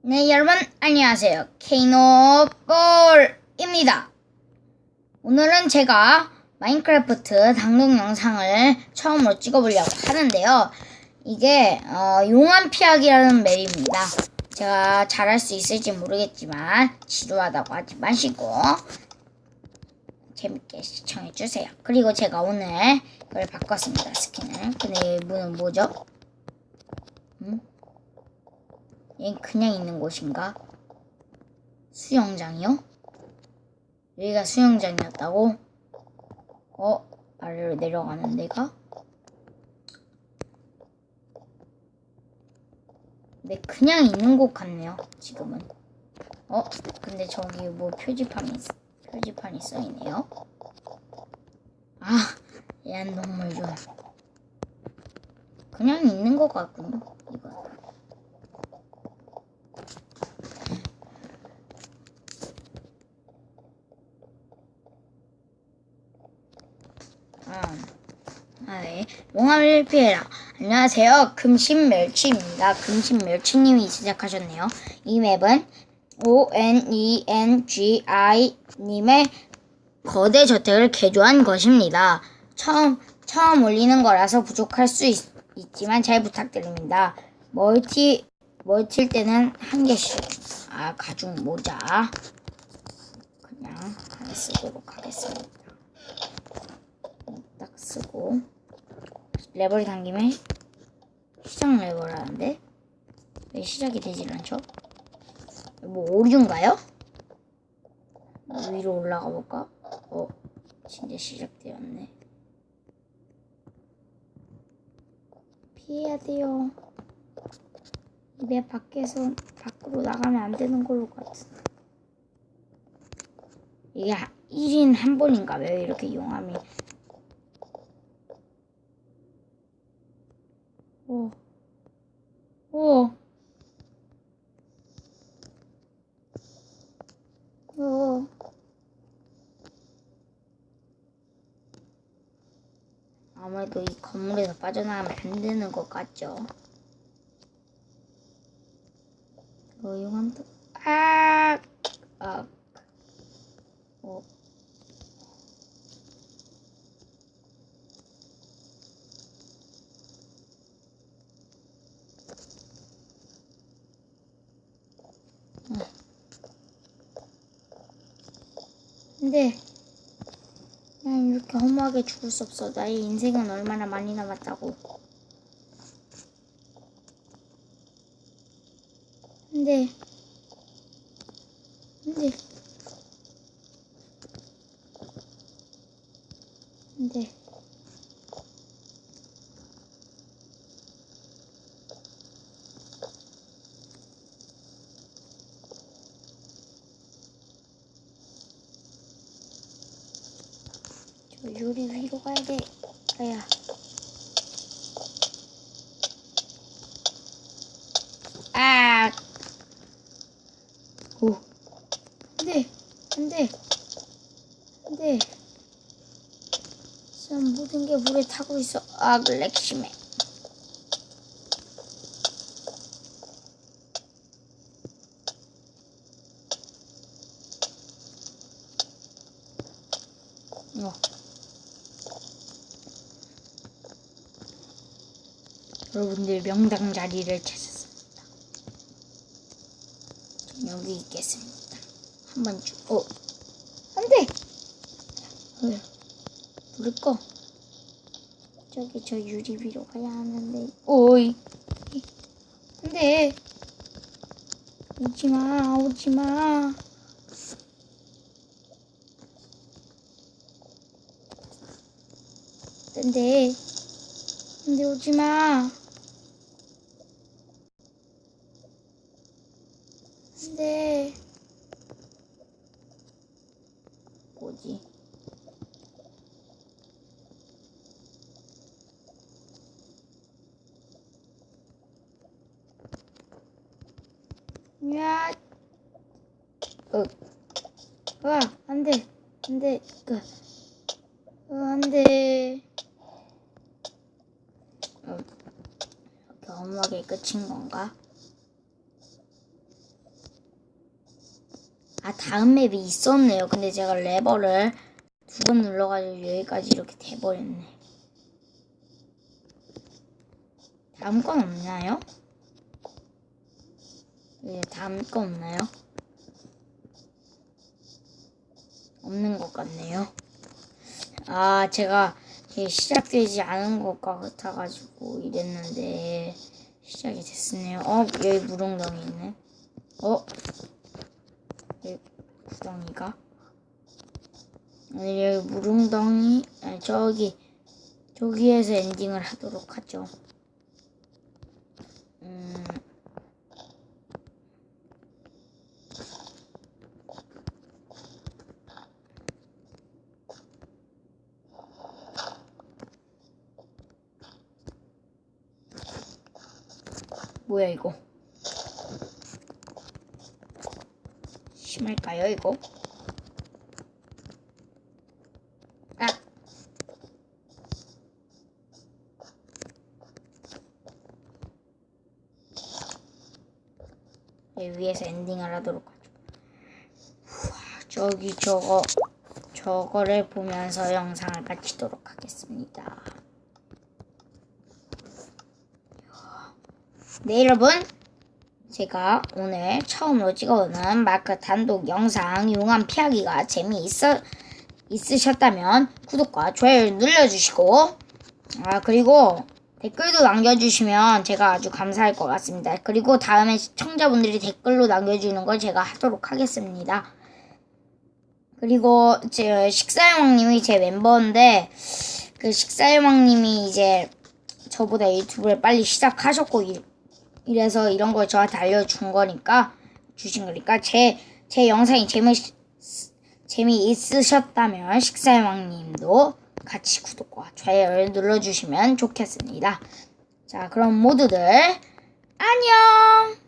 네, 여러분, 안녕하세요. 케이노볼입니다. 오늘은 제가 마인크래프트 당근 영상을 처음으로 찍어보려고 하는데요. 이게, 어, 용암 피하기라는 맵입니다. 제가 잘할 수 있을지 모르겠지만, 지루하다고 하지 마시고, 재밌게 시청해주세요. 그리고 제가 오늘 이걸 바꿨습니다, 스킨을. 근데 이 문은 뭐죠? 음? 얘 그냥 있는 곳인가? 수영장이요? 여기가 수영장이었다고? 어? 아래로 내려가는 데가? 네, 그냥 있는 곳 같네요, 지금은. 어? 근데 저기 뭐 표지판이, 있- 표지판이 써 있네요. 아, 애완동물 좀. 그냥 있는 것 같군요, 이거. 아, 아, 네. 용암을 피해라. 안녕하세요. 금신 멸치입니다. 금신 멸치님이 시작하셨네요. 이 맵은 O-N-E-N-G-I 님의 거대 저택을 개조한 것입니다. 처음, 처음 올리는 거라서 부족할 수 있, 있지만 잘 부탁드립니다. 멀티, 멀티일 때는 한 개씩. 아, 가죽 모자. 그냥 안 쓰도록 하겠습니다. 딱 쓰고 레버를 당기면 시작 레버라는데 왜 시작이 되질 않죠? 뭐 오류인가요? 위로 올라가 볼까? 어, 진짜 시작되었네. 피해야 돼요. 입에 밖에서 밖으로 나가면 안 되는 걸로 같은데. 이게 1인 한 번인가 왜 이렇게 용암이 오. 오. 오. 아무래도 이 건물에서 빠져나가면 안 되는 것 같죠? 어, 용암도, 근데 난 이렇게 허무하게 죽을 수 없어. 나의 인생은 얼마나 많이 남았다고. 근데 근데 근데 저 유리 위로 가야 돼. 아야. 아. 오. 안 돼. 안 돼. 안 돼. 지금 모든 게 물에 타고 있어. 아, 글렉심해. 어. 여러분들 명당 자리를 찾았습니다. 전 여기 있겠습니다. 한번 주, 어, 안 돼! 어, 불을 꺼. 저기 저 유리 위로 가야 하는데, 오이. 안 돼! 오지 마, 오지 마. 안 돼. 안 돼, 오지 마. 안 돼. 뭐지? 야, 어, 와, 안 돼, 안 돼, 그, 어, 안 돼. 어, 이렇게 엄하게 건가? 아 다음 맵이 있었네요. 근데 제가 레버를 두 번 눌러가지고 여기까지 이렇게 돼버렸네. 다음 건 없나요? 네, 다음 건 없나요? 없는 것 같네요. 아, 제가 시작되지 않은 것 같아가지고 이랬는데 시작이 됐네요. 어, 여기 무릉덩이 있네. 어, 구덩이가. 여기 무릉덩이, 아니, 저기, 저기에서 엔딩을 하도록 하죠. 음, 뭐야 이거? 심할까요 이거? 아! 여기 위에서 엔딩을 하도록 하죠. 우와, 저기 저거 저거를 보면서 영상을 마치도록 하겠습니다. 네 여러분 제가 오늘 처음으로 찍어오는 마크 단독 영상 용암 피하기가 재미있어 있으셨다면 구독과 좋아요를 눌러주시고 아 그리고 댓글도 남겨주시면 제가 아주 감사할 것 같습니다. 그리고 다음에 시청자분들이 댓글로 남겨주는 걸 제가 하도록 하겠습니다. 그리고 제 식사여왕님이 제 멤버인데 그 식사여왕님이 이제 저보다 유튜브를 빨리 시작하셨고 이- 이래서 이런 걸 저한테 알려준 거니까 주신 거니까 제 제 영상이 재미 재미 있으셨다면 식사여왕님도 같이 구독과 좋아요를 눌러주시면 좋겠습니다. 자 그럼 모두들 안녕.